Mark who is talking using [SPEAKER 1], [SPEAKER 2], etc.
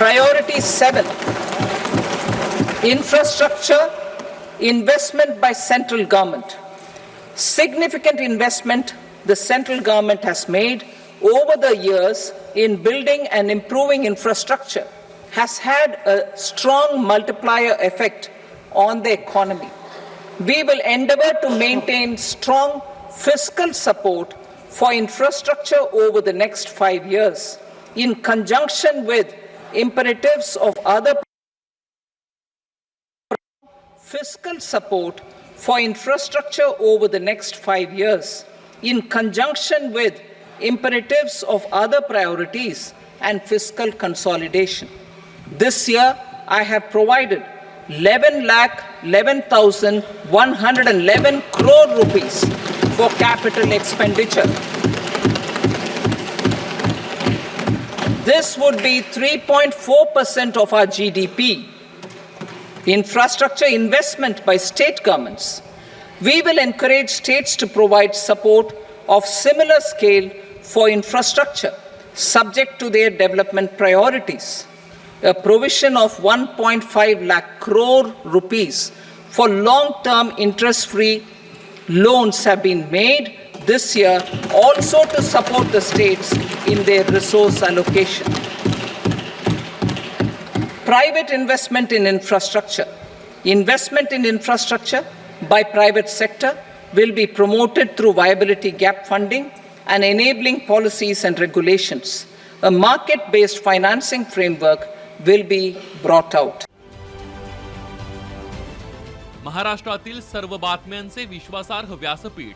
[SPEAKER 1] Priority 7 Infrastructure investment by central government. Significant investment the central government has made over the years in building and improving infrastructure has had a strong multiplier effect on the economy. We will endeavor to maintain strong fiscal support for infrastructure over the next five years in conjunction with imperatives of other fiscal support for infrastructure over the next five years in conjunction with imperatives of other priorities and fiscal consolidation. This year, I have provided 11 lakh 11,111 crore rupees for capital expenditure. This would be 3.4% of our GDP. Infrastructure investment by state governments. We will encourage states to provide support of similar scale for infrastructure subject to their development priorities. A provision of 1.5 lakh crore rupees for long-term interest-free loans have been made this year also to support the states in their resource allocation. Private investment in infrastructure. Investment in infrastructure by private sector will be promoted through viability gap funding and enabling policies and regulations. A market-based financing framework will be brought out.
[SPEAKER 2] महाराष्ट्रातील सर्व बातम्यांचे विश्वासार्ह व्यासपीठ